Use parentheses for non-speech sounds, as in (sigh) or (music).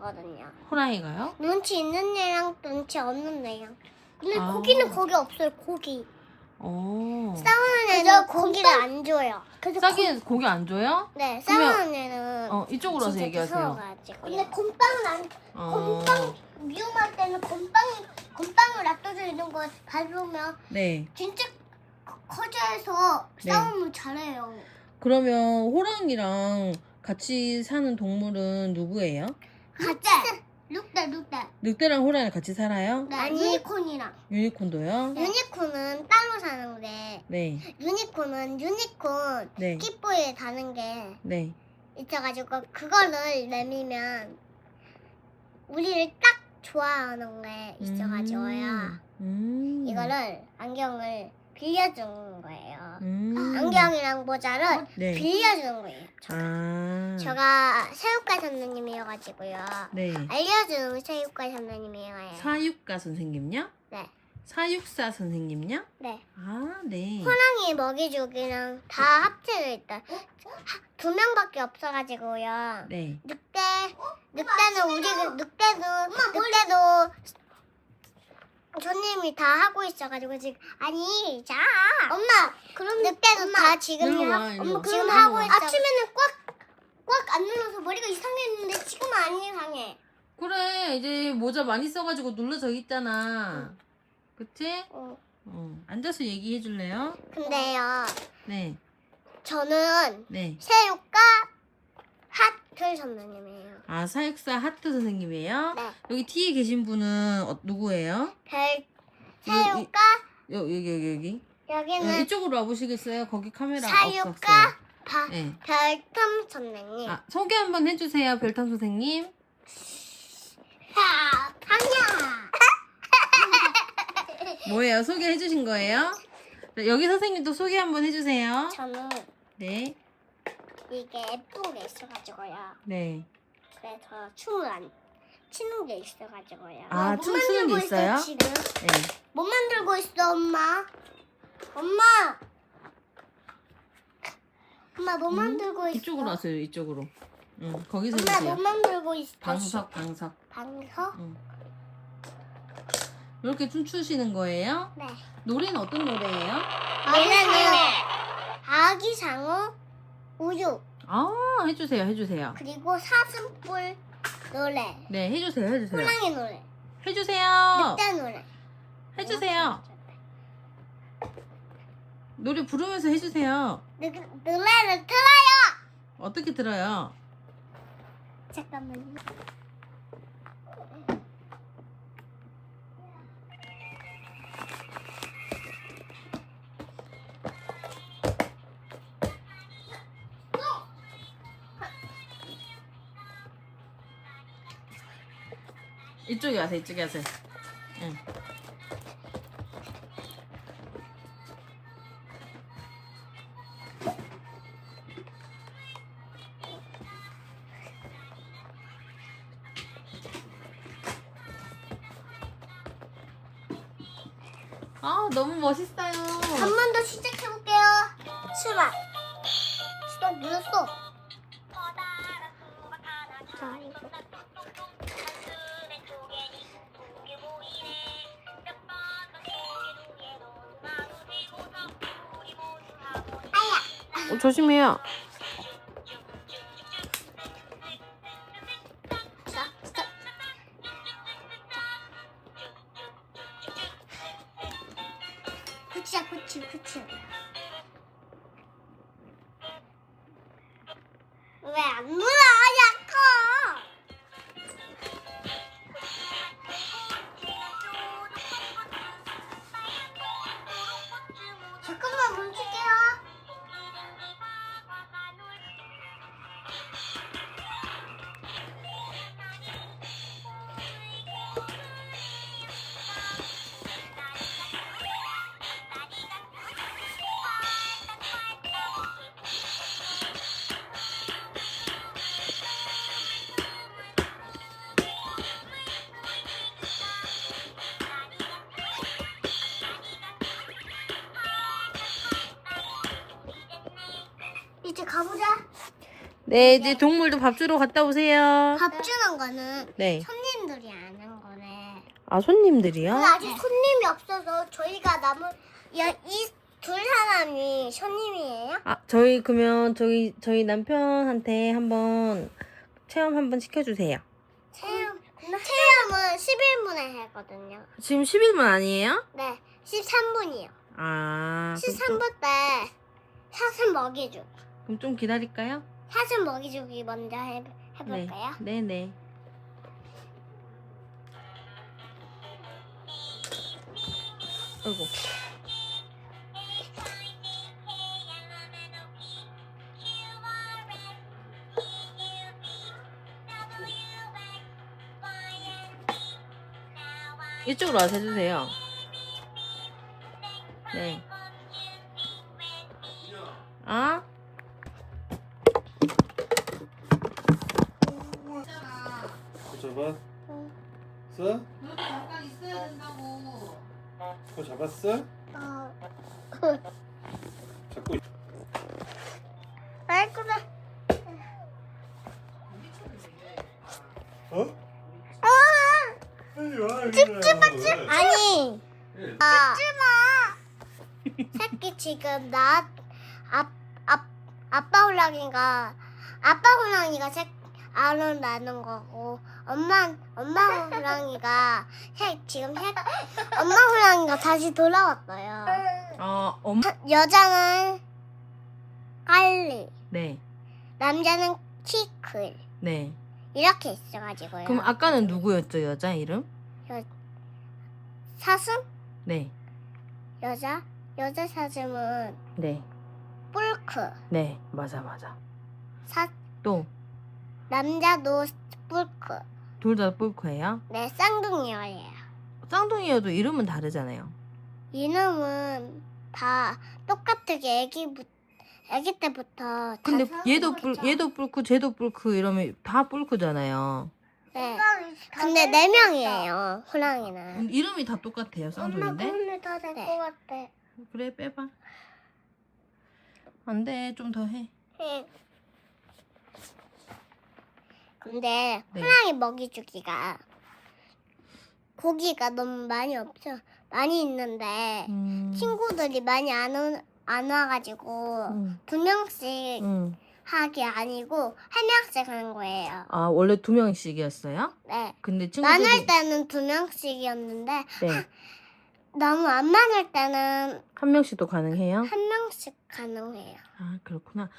거든요. 호랑이가요? 눈치 있는 애랑 눈치 없는 애랑. 근데 아. 고기는 거기 없어요. 고기. 오. 싸우는 애는 고기를 안 줘요. 그래서 싸기 고기 안 줘요? 네, 싸우는 애는 어 이쪽으로 와서 진짜 얘기하세요. 무서워가지고. 근데 곰빵은 안 어. 곰빵 위험할 때는 곰빵 곰빵을 놔둬져 있는 거 밟으면 네. 진짜 커- 커져서 네. 싸움을 잘해요. 그러면 호랑이랑 같이 사는 동물은 누구예요? 같이 늑대 늑대. 늑대랑 호랑이 같이 살아요? 네, 유니콘이랑. 유니콘도요? 유니콘은 따로 사는데 네. 유니콘은 유니콘 네. 끼뽀에 다는 게 네. 있어가지고 그거를 내밀면 우리를 딱 좋아하는 게 있어가지고요. 음. 이거를 안경을 빌려주는 거예요. 음. 안경이랑 모자를 네. 빌려주는 거예요. 아. 제가 새우과 선생님이어가지고요. 네. 알려주는 새우과 선생님이에요. 사육가 선생님요? 네. 사육사 선생님요? 네. 아, 네. 호랑이 먹이주기랑 다 합쳐져 있다. 하- 두 명밖에 없어가지고요. 네. 늑대, 늑대는 우리 늑대도 늑대도 손님이 다 하고 있어가지고 지금 아니 자 엄마 그럼 늑대도 다 지금 일로 와, 하- 일로 엄마 와. 지금 일로 하고 와. 있어. 아침에는 꽉 꽉 안 눌러서 머리가 이상했는데 지금은 안 이상해. 그래, 이제 모자 많이 써가지고 눌러져 있잖아. 그치? 어. 어. 앉아서 얘기해 줄래요? 근데요 네. 저는 네. 새우과 하트 선생님이에요. 아, 사육사 하트 선생님이에요? 네. 여기 뒤에 계신 분은 어, 누구예요? 별 여, 여기, 여기, 여기. 어, 여기는 이쪽으로 와보시겠어요? 거기 카메라 사육과 없었어요. 바, 네. 별탐 선생님. 아, 소개 한번 해주세요, 별탐 선생님. 야, 방야. (laughs) 뭐예요? 소개해 주신 거예요? 네, 여기 선생님도 소개 한번 해주세요. 저는 네. 이게 예쁜 게 있어가지고요. 네. 그래서 춤을 안 치는 게 있어가지고요. 아, 못 춤 추는 게 만들고 있어요? 지금 네. 못 만들고 있어, 엄마. 엄마. 엄마 못 만들고 있어. 음, 이쪽으로 와세요, 이쪽으로. 응, 거기서 엄마. 못 만들고 있어. 방석, 방석. 방석? 응. 이렇게 춤추시는 거예요? 네. 노래는 어떤 노래예요? 노래는 아기 상어 우유 아, 해주세요, 해주세요. 그리고 사슴뿔 노래. 네, 해주세요, 해주세요. 호랑이 노래. 해주세요. 늑대 노래. 해주세요. 노래 부르면서 해주세요. 늑, 노래를 틀어요. 어떻게 들어요? 잠깐만요. 이쪽에 와세요, 이쪽에 와세요. 응. 아, 너무 멋있어요. 한 번 더 시작해볼게요. 수박. 수박 눌렀어. 어, 조심해요. 그치야, 그치, 그치. 네, 이제 동물도 밥 주러 갔다 오세요. 밥 주는 거는 네. 손님들이 안 한 거네. 아, 손님들이요? 근데 아직 손님이 없어서 저희가 남은 이둘 사람이 손님이에요? 아, 저희 그러면 저희 저희 남편한테 한번 체험 한번 시켜 주세요. 체험 체험은 11분에 하거든요. 지금 11분 아니에요? 네, 13분이요. 아, 그럼, 좀, 13분 때 사슴 먹이주기. 그럼 좀 기다릴까요? 사슴 먹이주기 먼저 해, 네. 해볼까요? 네, 네. 아이고. 이쪽으로 와서 해주세요. 네. 아? 잡아? 응. 써? 여기 잠깐 있어야 된다고. 코 잡았어? 어, 잡고 있- 아이쿠다. 어? 아! 찝찝찝찝 아니. 아. 새끼 지금 나 앞, 앞, 아빠 호랑이가 아빠 호랑이가 새 낳는 거고 엄마 엄마 호랑이가 새 지금 새 엄마 호랑이가 다시 돌아왔어요. 어, 엄. 여자는 깔리, 네. 남자는 키클 네. 이렇게 있어가지고요. 그럼 아까는 누구였죠, 여자 이름? 사슴 네. 여자 여자 사슴은 네. 뿔크 네. 맞아, 맞아. 사 또, 남자도 뿔크 둘 다 뿔코예요? 네 쌍둥이어예요. 쌍둥이여도 이름은 다르잖아요. 이놈은 다 똑같게 애기 애기 때부터 근데 다 얘도 뿔, 얘도 뿔코, 쟤도 뿔코 이러면 다 뿔코잖아요. 네. 근데 네 명이에요 호랑이는. 그럼 이름이 다 똑같아요, 쌍둥이인데? 오늘 다될것 네. 같아. 그래, 빼봐. 안 돼, 좀 더 해. 응. 근데 네. 호랑이 먹이 주기가 고기가 너무 많이 없죠. 많이 있는데 음. 친구들이 많이 안, 오, 안 와가지고 음. 두 명씩 음. 하기 아니고 한 명씩 하는 거예요. 아, 원래 두 명씩이었어요? 네. 근데 친구들이. 많을 때는 두 명씩이었는데 네. 너무 안 많을 때는 한 명씩도 가능해요? 한 명씩 가능해요. 아, 그렇구나.